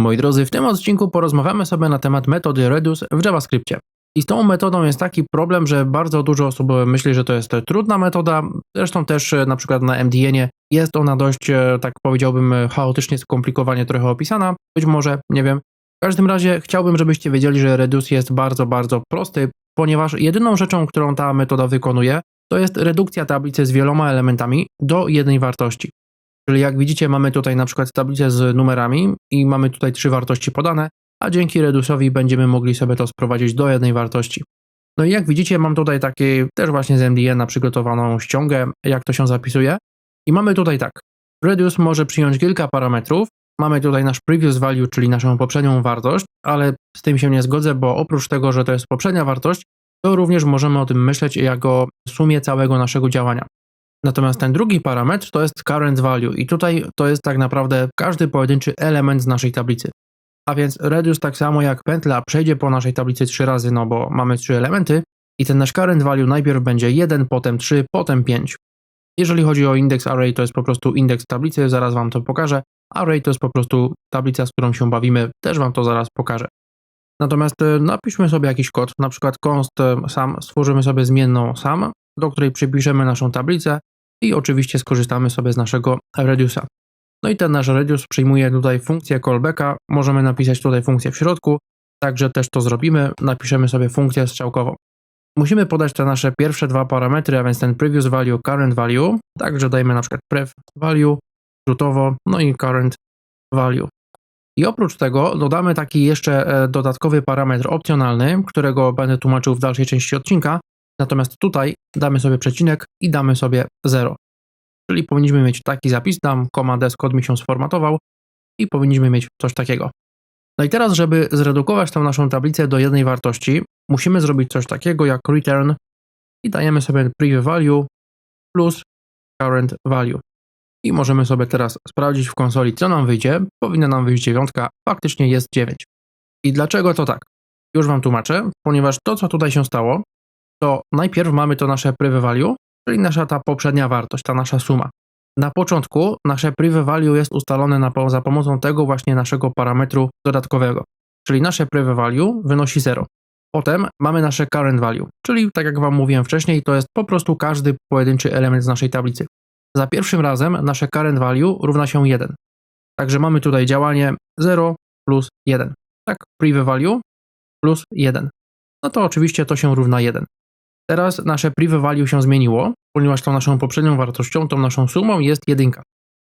Moi drodzy, w tym odcinku porozmawiamy sobie na temat metody Redux w JavaScriptie. I z tą metodą jest taki problem, że bardzo dużo osób myśli, że to jest trudna metoda. Zresztą też e, na przykład na MDN jest ona dość, e, tak powiedziałbym, e, chaotycznie, skomplikowanie trochę opisana. Być może, nie wiem. W każdym razie chciałbym, żebyście wiedzieli, że Redux jest bardzo, bardzo prosty, ponieważ jedyną rzeczą, którą ta metoda wykonuje, to jest redukcja tablicy z wieloma elementami do jednej wartości. Czyli jak widzicie, mamy tutaj na przykład tablicę z numerami i mamy tutaj trzy wartości podane, a dzięki Redusowi będziemy mogli sobie to sprowadzić do jednej wartości. No i jak widzicie, mam tutaj taki też właśnie z MDN przygotowaną ściągę, jak to się zapisuje. I mamy tutaj tak. Redus może przyjąć kilka parametrów. Mamy tutaj nasz previous value, czyli naszą poprzednią wartość, ale z tym się nie zgodzę, bo oprócz tego, że to jest poprzednia wartość, to również możemy o tym myśleć jako sumie całego naszego działania. Natomiast ten drugi parametr to jest current value i tutaj to jest tak naprawdę każdy pojedynczy element z naszej tablicy. A więc reduce tak samo jak pętla przejdzie po naszej tablicy trzy razy, no bo mamy trzy elementy i ten nasz current value najpierw będzie 1, potem 3, potem 5. Jeżeli chodzi o index array, to jest po prostu indeks tablicy, zaraz Wam to pokażę. Array to jest po prostu tablica, z którą się bawimy, też Wam to zaraz pokażę. Natomiast e, napiszmy sobie jakiś kod, na przykład const e, sam, stworzymy sobie zmienną sam, do której przypiszemy naszą tablicę i oczywiście skorzystamy sobie z naszego reduce'a. No i ten nasz reduce przyjmuje tutaj funkcję callbacka, możemy napisać tutaj funkcję w środku, także też to zrobimy, napiszemy sobie funkcję strzałkową. Musimy podać te nasze pierwsze dwa parametry, a więc ten previous value, current value, także dajemy na przykład prev value, skrótowo, no i current value. I oprócz tego dodamy taki jeszcze e, dodatkowy parametr opcjonalny, którego będę tłumaczył w dalszej części odcinka, Natomiast tutaj damy sobie przecinek i damy sobie 0. Czyli powinniśmy mieć taki zapis, dam command S, kod mi się sformatował i powinniśmy mieć coś takiego. No i teraz, żeby zredukować tą naszą tablicę do jednej wartości, musimy zrobić coś takiego jak return i dajemy sobie previous value plus current value. I możemy sobie teraz sprawdzić w konsoli, co nam wyjdzie. Powinna nam wyjść dziewiątka, faktycznie jest 9. I dlaczego to tak? Już Wam tłumaczę, ponieważ to, co tutaj się stało, to najpierw mamy to nasze privy value, czyli nasza ta poprzednia wartość, ta nasza suma. Na początku nasze privy value jest ustalone na, za pomocą tego właśnie naszego parametru dodatkowego, czyli nasze privy value wynosi 0. Potem mamy nasze current value, czyli tak jak Wam mówiłem wcześniej, to jest po prostu każdy pojedynczy element z naszej tablicy. Za pierwszym razem nasze current value równa się 1. Także mamy tutaj działanie 0 plus 1. Tak, privy value plus 1. No to oczywiście to się równa 1. Teraz nasze priv value się zmieniło, ponieważ tą naszą poprzednią wartością, tą naszą sumą jest jedynka.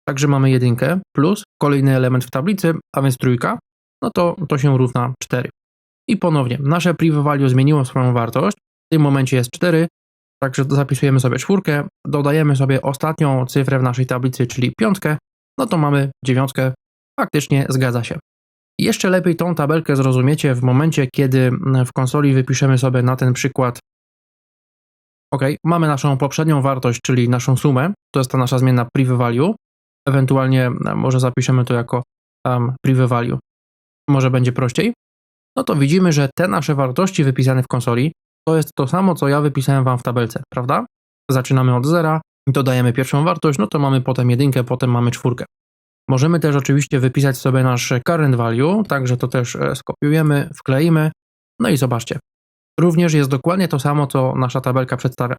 Także mamy jedynkę plus kolejny element w tablicy, a więc trójka, no to to się równa 4. I ponownie, nasze priv value zmieniło swoją wartość, w tym momencie jest 4, także zapisujemy sobie czwórkę, dodajemy sobie ostatnią cyfrę w naszej tablicy, czyli piątkę, no to mamy dziewiątkę, faktycznie zgadza się. Jeszcze lepiej tą tabelkę zrozumiecie w momencie, kiedy w konsoli wypiszemy sobie na ten przykład Ok, mamy naszą poprzednią wartość, czyli naszą sumę, to jest ta nasza zmienna priv value, ewentualnie e, może zapiszemy to jako um, priv value, może będzie prościej. No to widzimy, że te nasze wartości wypisane w konsoli to jest to samo, co ja wypisałem Wam w tabelce, prawda? Zaczynamy od zera, dodajemy pierwszą wartość, no to mamy potem jedynkę, potem mamy czwórkę. Możemy też oczywiście wypisać sobie nasz current value, także to też e, skopiujemy, wkleimy, no i zobaczcie, również jest dokładnie to samo, co nasza tabelka przedstawia.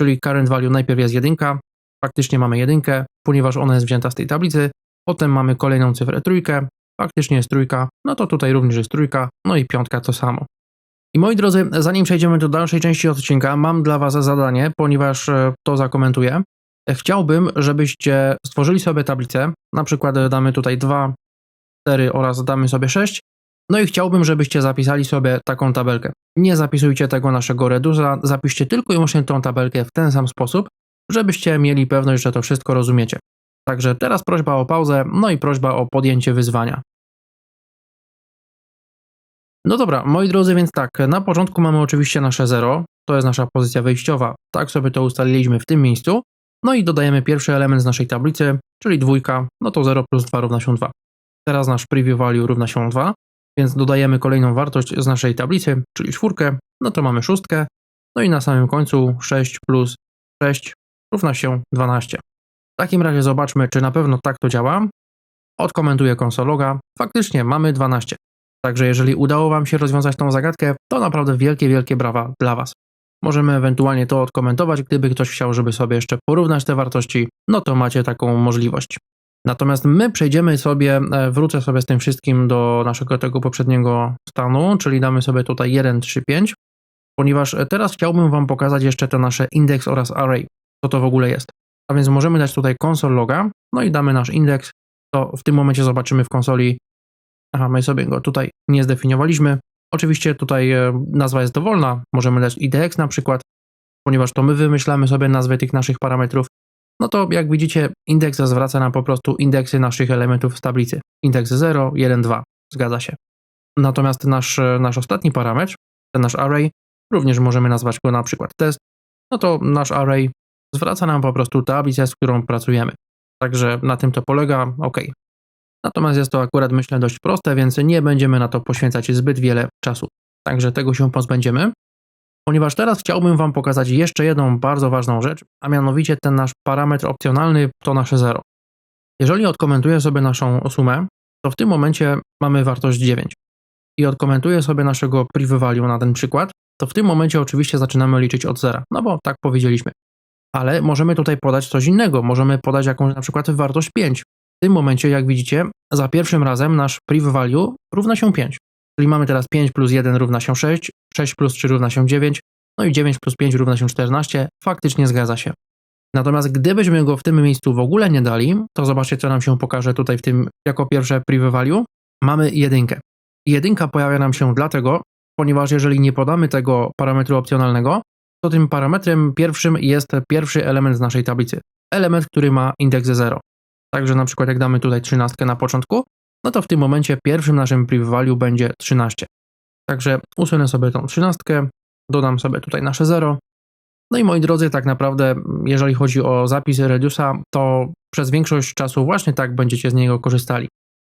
Czyli current value najpierw jest jedynka, faktycznie mamy jedynkę, ponieważ ona jest wzięta z tej tablicy, potem mamy kolejną cyfrę trójkę, faktycznie jest trójka, no to tutaj również jest trójka, no i piątka to samo. I moi drodzy, zanim przejdziemy do dalszej części odcinka, mam dla Was zadanie, ponieważ e, to zakomentuję. Chciałbym, żebyście stworzyli sobie tablicę, na przykład damy tutaj 2, 4 oraz damy sobie 6 no i chciałbym, żebyście zapisali sobie taką tabelkę. Nie zapisujcie tego naszego reduza, zapiszcie tylko i wyłącznie tą tabelkę w ten sam sposób, żebyście mieli pewność, że to wszystko rozumiecie. Także teraz prośba o pauzę, no i prośba o podjęcie wyzwania. No dobra, moi drodzy, więc tak, na początku mamy oczywiście nasze 0, to jest nasza pozycja wyjściowa, tak sobie to ustaliliśmy w tym miejscu, no i dodajemy pierwszy element z naszej tablicy, czyli dwójka, no to 0 plus 2 równa się 2. Teraz nasz preview value równa się 2, więc dodajemy kolejną wartość z naszej tablicy, czyli czwórkę, no to mamy szóstkę, no i na samym końcu 6 plus 6 równa się 12. W takim razie zobaczmy, czy na pewno tak to działa. odkomentuję konsologa. Faktycznie mamy 12. Także jeżeli udało Wam się rozwiązać tą zagadkę, to naprawdę wielkie, wielkie brawa dla Was. Możemy ewentualnie to odkomentować, gdyby ktoś chciał, żeby sobie jeszcze porównać te wartości, no to macie taką możliwość. Natomiast my przejdziemy sobie, e, wrócę sobie z tym wszystkim do naszego tego poprzedniego stanu, czyli damy sobie tutaj 1, 3, 5, ponieważ e, teraz chciałbym Wam pokazać jeszcze te nasze indeks oraz array, co to w ogóle jest. A więc możemy dać tutaj console loga, no i damy nasz indeks, to w tym momencie zobaczymy w konsoli, aha, my sobie go tutaj nie zdefiniowaliśmy. Oczywiście tutaj e, nazwa jest dowolna, możemy dać IDX na przykład, ponieważ to my wymyślamy sobie nazwy tych naszych parametrów, no to jak widzicie, indeks zwraca nam po prostu indeksy naszych elementów z tablicy. Indeks 0, 1, 2. Zgadza się. Natomiast nasz, nasz ostatni parametr, ten nasz array, również możemy nazwać go na przykład test, no to nasz array zwraca nam po prostu tablicę, z którą pracujemy. Także na tym to polega, ok. Natomiast jest to akurat myślę dość proste, więc nie będziemy na to poświęcać zbyt wiele czasu. Także tego się pozbędziemy. Ponieważ teraz chciałbym Wam pokazać jeszcze jedną bardzo ważną rzecz, a mianowicie ten nasz parametr opcjonalny to nasze 0. Jeżeli odkomentuję sobie naszą sumę, to w tym momencie mamy wartość 9. I odkomentuję sobie naszego priv value na ten przykład, to w tym momencie oczywiście zaczynamy liczyć od zera, no bo tak powiedzieliśmy. Ale możemy tutaj podać coś innego, możemy podać jakąś na przykład wartość 5. W tym momencie, jak widzicie, za pierwszym razem nasz priv value równa się 5. Czyli mamy teraz 5 plus 1 równa się 6, 6 plus 3 równa się 9, no i 9 plus 5 równa się 14. Faktycznie zgadza się. Natomiast gdybyśmy go w tym miejscu w ogóle nie dali, to zobaczcie, co nam się pokaże tutaj w tym jako pierwsze priv value. Mamy jedynkę. Jedynka pojawia nam się dlatego, ponieważ jeżeli nie podamy tego parametru opcjonalnego, to tym parametrem pierwszym jest pierwszy element z naszej tablicy. Element, który ma indeks 0. Także na przykład jak damy tutaj 13 na początku, no to w tym momencie pierwszym naszym priv value będzie 13. Także usunę sobie tą 13, dodam sobie tutaj nasze 0. No i moi drodzy, tak naprawdę, jeżeli chodzi o zapis Redusa, to przez większość czasu właśnie tak będziecie z niego korzystali.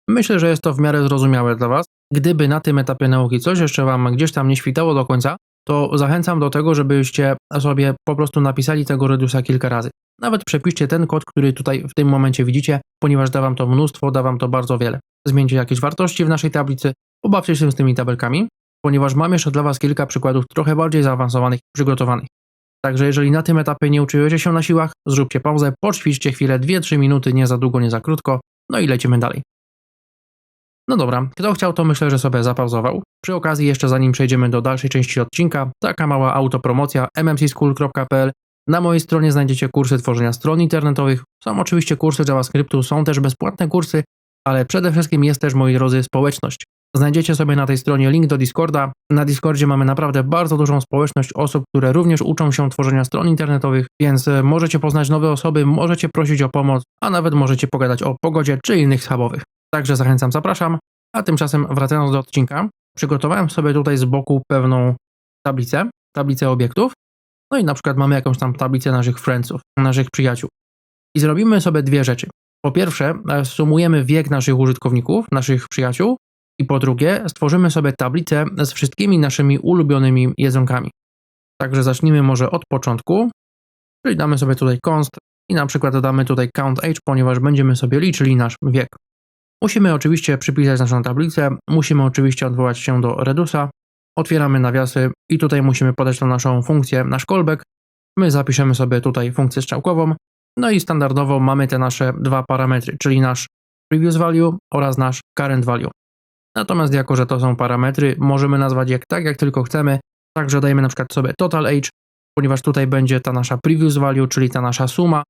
Myślę, że jest to w miarę zrozumiałe dla Was. Gdyby na tym etapie nauki coś jeszcze Wam gdzieś tam nie świtało do końca, to zachęcam do tego, żebyście sobie po prostu napisali tego Redusa kilka razy. Nawet przepiszcie ten kod, który tutaj w tym momencie widzicie, ponieważ da Wam to mnóstwo, da Wam to bardzo wiele. Zmieńcie jakieś wartości w naszej tablicy, pobawcie się z tymi tabelkami, ponieważ mam jeszcze dla Was kilka przykładów trochę bardziej zaawansowanych przygotowanych. Także jeżeli na tym etapie nie uczyłeś się na siłach, zróbcie pauzę, poćwiczcie chwilę, 2-3 minuty, nie za długo, nie za krótko, no i lecimy dalej. No dobra, kto chciał, to myślę, że sobie zapauzował. Przy okazji, jeszcze zanim przejdziemy do dalszej części odcinka, taka mała autopromocja mmcschool.pl. Na mojej stronie znajdziecie kursy tworzenia stron internetowych. Są oczywiście kursy JavaScriptu, są też bezpłatne kursy, ale przede wszystkim jest też, moi drodzy, społeczność. Znajdziecie sobie na tej stronie link do Discorda. Na Discordzie mamy naprawdę bardzo dużą społeczność osób, które również uczą się tworzenia stron internetowych, więc e, możecie poznać nowe osoby, możecie prosić o pomoc, a nawet możecie pogadać o pogodzie czy innych schabowych. Także zachęcam, zapraszam. A tymczasem wracając do odcinka, przygotowałem sobie tutaj z boku pewną tablicę, tablicę obiektów. No i na przykład mamy jakąś tam tablicę naszych friendsów, naszych przyjaciół. I zrobimy sobie dwie rzeczy. Po pierwsze, sumujemy wiek naszych użytkowników, naszych przyjaciół, i po drugie, stworzymy sobie tablicę z wszystkimi naszymi ulubionymi jedzonkami. Także zacznijmy może od początku, czyli damy sobie tutaj const i na przykład dodamy tutaj count age, ponieważ będziemy sobie liczyli nasz wiek. Musimy oczywiście przypisać naszą tablicę, musimy oczywiście odwołać się do Redusa, otwieramy nawiasy i tutaj musimy podać tą naszą funkcję, nasz callback. My zapiszemy sobie tutaj funkcję strzałkową, no i standardowo mamy te nasze dwa parametry, czyli nasz previous value oraz nasz current value. Natomiast jako, że to są parametry, możemy nazwać je tak jak tylko chcemy, także dajemy na przykład sobie total age, ponieważ tutaj będzie ta nasza previous value, czyli ta nasza suma.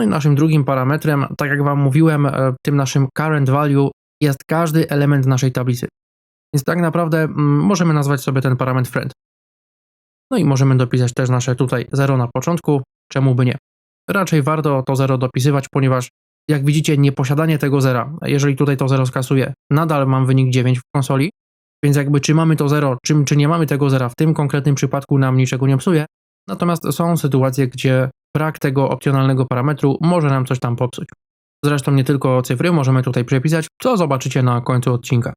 No i naszym drugim parametrem, tak jak Wam mówiłem, e, tym naszym current value jest każdy element naszej tablicy. Więc tak naprawdę mm, możemy nazwać sobie ten parametr friend. No i możemy dopisać też nasze tutaj 0 na początku, czemu by nie. Raczej warto to 0 dopisywać, ponieważ jak widzicie, nieposiadanie tego zera, jeżeli tutaj to 0 skasuję, nadal mam wynik 9 w konsoli, więc jakby czy mamy to 0, czy, czy nie mamy tego zera, w tym konkretnym przypadku nam niczego nie psuje. Natomiast są sytuacje, gdzie brak tego opcjonalnego parametru może nam coś tam popsuć. Zresztą nie tylko cyfry możemy tutaj przepisać, co zobaczycie na końcu odcinka.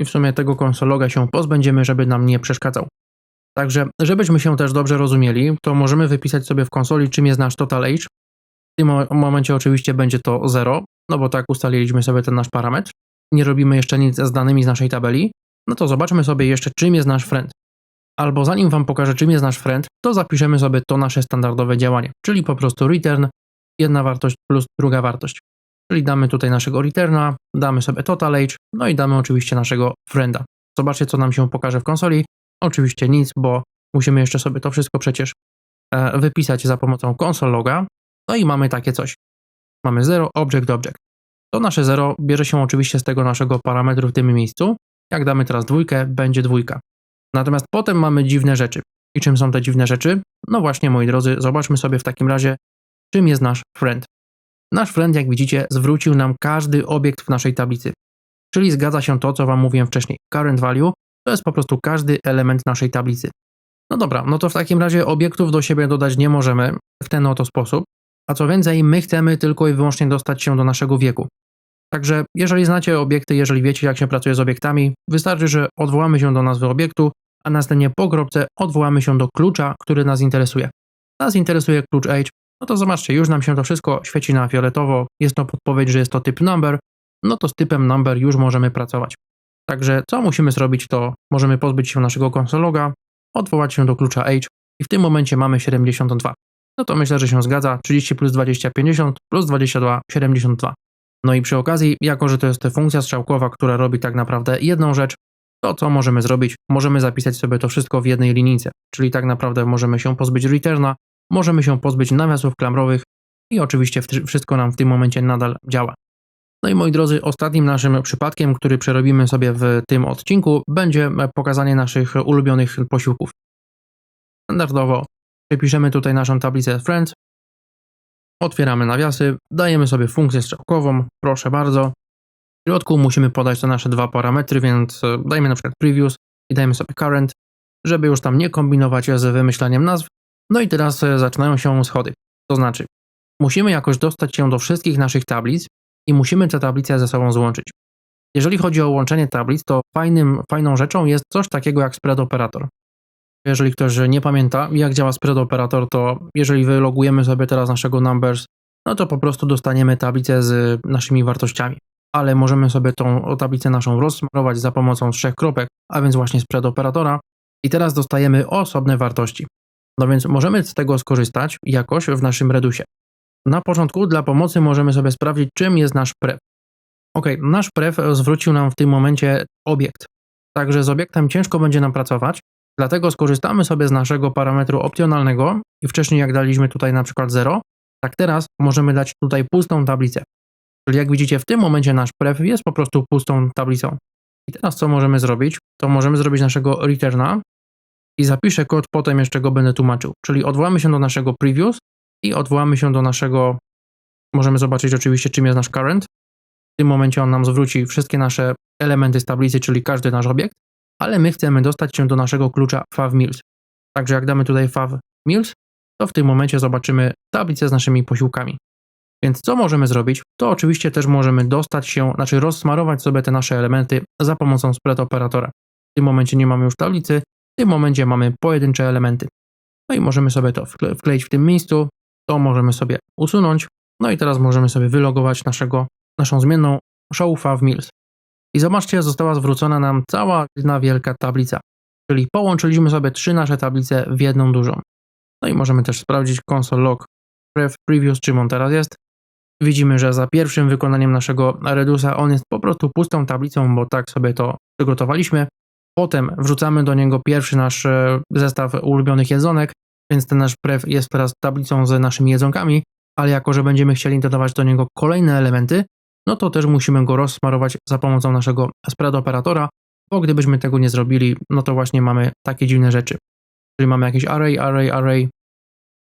I w sumie tego konsologa się pozbędziemy, żeby nam nie przeszkadzał. Także, żebyśmy się też dobrze rozumieli, to możemy wypisać sobie w konsoli, czym jest nasz total age. W tym momencie oczywiście będzie to 0, no bo tak ustaliliśmy sobie ten nasz parametr, nie robimy jeszcze nic z danymi z naszej tabeli, no to zobaczmy sobie jeszcze czym jest nasz friend. Albo zanim Wam pokażę czym jest nasz friend, to zapiszemy sobie to nasze standardowe działanie, czyli po prostu return, jedna wartość plus druga wartość. Czyli damy tutaj naszego returna, damy sobie total age, no i damy oczywiście naszego frienda. Zobaczcie co nam się pokaże w konsoli. Oczywiście nic, bo musimy jeszcze sobie to wszystko przecież e, wypisać za pomocą console loga. No i mamy takie coś. Mamy 0 object object. To nasze 0 bierze się oczywiście z tego naszego parametru w tym miejscu. Jak damy teraz dwójkę, będzie dwójka. Natomiast potem mamy dziwne rzeczy. I czym są te dziwne rzeczy? No właśnie, moi drodzy, zobaczmy sobie w takim razie, czym jest nasz friend. Nasz friend, jak widzicie, zwrócił nam każdy obiekt w naszej tablicy. Czyli zgadza się to, co Wam mówiłem wcześniej. Current value to jest po prostu każdy element naszej tablicy. No dobra, no to w takim razie obiektów do siebie dodać nie możemy w ten oto sposób. A co więcej, my chcemy tylko i wyłącznie dostać się do naszego wieku. Także jeżeli znacie obiekty, jeżeli wiecie jak się pracuje z obiektami, wystarczy, że odwołamy się do nazwy obiektu, a następnie po kropce odwołamy się do klucza, który nas interesuje. Nas interesuje klucz age, no to zobaczcie, już nam się to wszystko świeci na fioletowo, jest to podpowiedź, że jest to typ number, no to z typem number już możemy pracować. Także co musimy zrobić, to możemy pozbyć się naszego konsologa, odwołać się do klucza age i w tym momencie mamy 72. No to myślę, że się zgadza, 30 plus 20, 50 plus 22, 72. No i przy okazji, jako że to jest funkcja strzałkowa, która robi tak naprawdę jedną rzecz, to co możemy zrobić? Możemy zapisać sobie to wszystko w jednej linijce, czyli tak naprawdę możemy się pozbyć returna, możemy się pozbyć nawiasów klamrowych i oczywiście wszystko nam w tym momencie nadal działa. No i moi drodzy, ostatnim naszym przypadkiem, który przerobimy sobie w tym odcinku, będzie pokazanie naszych ulubionych posiłków. Standardowo przepiszemy tutaj naszą tablicę Friends, otwieramy nawiasy, dajemy sobie funkcję strzałkową, proszę bardzo. W środku musimy podać te nasze dwa parametry, więc e, dajmy na przykład previous i dajmy sobie current, żeby już tam nie kombinować z wymyślaniem nazw. No i teraz e, zaczynają się schody. To znaczy, musimy jakoś dostać się do wszystkich naszych tablic i musimy te tablice ze sobą złączyć. Jeżeli chodzi o łączenie tablic, to fajnym, fajną rzeczą jest coś takiego jak spread operator. Jeżeli ktoś nie pamięta, jak działa spread operator, to jeżeli wylogujemy sobie teraz naszego numbers, no to po prostu dostaniemy tablicę z naszymi wartościami. Ale możemy sobie tą tablicę naszą rozsmarować za pomocą trzech kropek, a więc właśnie spread operatora i teraz dostajemy osobne wartości. No więc możemy z tego skorzystać jakoś w naszym redusie. Na początku dla pomocy możemy sobie sprawdzić, czym jest nasz pref. Ok, nasz pref zwrócił nam w tym momencie obiekt. Także z obiektem ciężko będzie nam pracować, dlatego skorzystamy sobie z naszego parametru opcjonalnego i wcześniej jak daliśmy tutaj na przykład 0, tak teraz możemy dać tutaj pustą tablicę. Czyli jak widzicie w tym momencie nasz pref jest po prostu pustą tablicą. I teraz co możemy zrobić? To możemy zrobić naszego returna i zapiszę kod, potem jeszcze go będę tłumaczył. Czyli odwołamy się do naszego previous i odwołamy się do naszego, możemy zobaczyć oczywiście czym jest nasz current. W tym momencie on nam zwróci wszystkie nasze elementy z tablicy, czyli każdy nasz obiekt, ale my chcemy dostać się do naszego klucza favMeals. Także jak damy tutaj favMeals, to w tym momencie zobaczymy tablicę z naszymi posiłkami. Więc co możemy zrobić? To oczywiście też możemy dostać się, znaczy rozsmarować sobie te nasze elementy za pomocą spread operatora. W tym momencie nie mamy już tablicy, w tym momencie mamy pojedyncze elementy. No i możemy sobie to wkleić w tym miejscu, to możemy sobie usunąć. No i teraz możemy sobie wylogować naszego, naszą zmienną show Mills. I zobaczcie, została zwrócona nam cała jedna wielka tablica. Czyli połączyliśmy sobie trzy nasze tablice w jedną dużą. No i możemy też sprawdzić console log ref previous, czym on teraz jest. Widzimy, że za pierwszym wykonaniem naszego redusa on jest po prostu pustą tablicą, bo tak sobie to przygotowaliśmy. Potem wrzucamy do niego pierwszy nasz e, zestaw ulubionych jedzonek, więc ten nasz prev jest teraz tablicą z naszymi jedzonkami, ale jako, że będziemy chcieli dodawać do niego kolejne elementy, no to też musimy go rozsmarować za pomocą naszego spread operatora, bo gdybyśmy tego nie zrobili, no to właśnie mamy takie dziwne rzeczy. Czyli mamy jakiś array, array, array,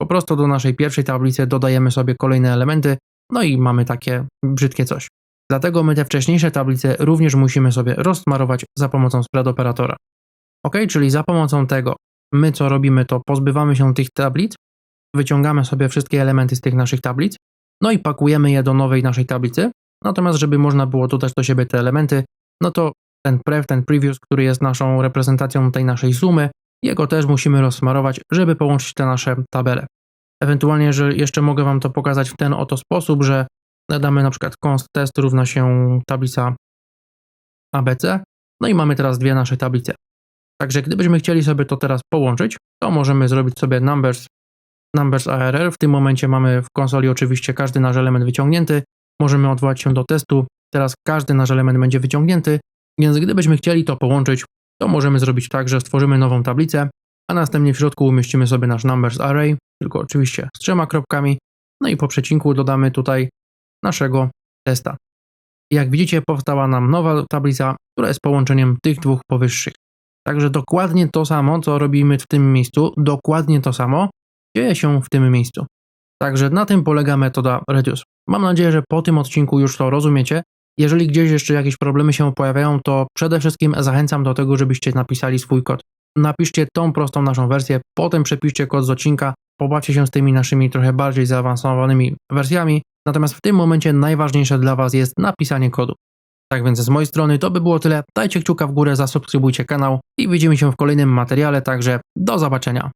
po prostu do naszej pierwszej tablicy dodajemy sobie kolejne elementy, no i mamy takie brzydkie coś. Dlatego my te wcześniejsze tablice również musimy sobie rozsmarować za pomocą spread operatora. Ok, czyli za pomocą tego my co robimy, to pozbywamy się tych tablic, wyciągamy sobie wszystkie elementy z tych naszych tablic, no i pakujemy je do nowej naszej tablicy. Natomiast, żeby można było dodać do siebie te elementy, no to ten prev, ten previous, który jest naszą reprezentacją tej naszej sumy, jego też musimy rozsmarować, żeby połączyć te nasze tabele. Ewentualnie, że jeszcze mogę Wam to pokazać w ten oto sposób, że damy na przykład const test równa się tablica ABC, no i mamy teraz dwie nasze tablice. Także gdybyśmy chcieli sobie to teraz połączyć, to możemy zrobić sobie numbers, numbers ARR. W tym momencie mamy w konsoli oczywiście każdy nasz element wyciągnięty. Możemy odwołać się do testu. Teraz każdy nasz element będzie wyciągnięty, więc gdybyśmy chcieli to połączyć, to możemy zrobić tak, że stworzymy nową tablicę, a następnie w środku umieścimy sobie nasz numbers array, tylko oczywiście z trzema kropkami, no i po przecinku dodamy tutaj naszego testa. Jak widzicie, powstała nam nowa tablica, która jest połączeniem tych dwóch powyższych. Także dokładnie to samo, co robimy w tym miejscu, dokładnie to samo dzieje się w tym miejscu. Także na tym polega metoda reduce. Mam nadzieję, że po tym odcinku już to rozumiecie. Jeżeli gdzieś jeszcze jakieś problemy się pojawiają, to przede wszystkim zachęcam do tego, żebyście napisali swój kod. Napiszcie tą prostą naszą wersję, potem przepiszcie kod z odcinka, pobawcie się z tymi naszymi trochę bardziej zaawansowanymi wersjami, natomiast w tym momencie najważniejsze dla Was jest napisanie kodu. Tak więc z mojej strony to by było tyle. Dajcie kciuka w górę, zasubskrybujcie kanał i widzimy się w kolejnym materiale, także do zobaczenia.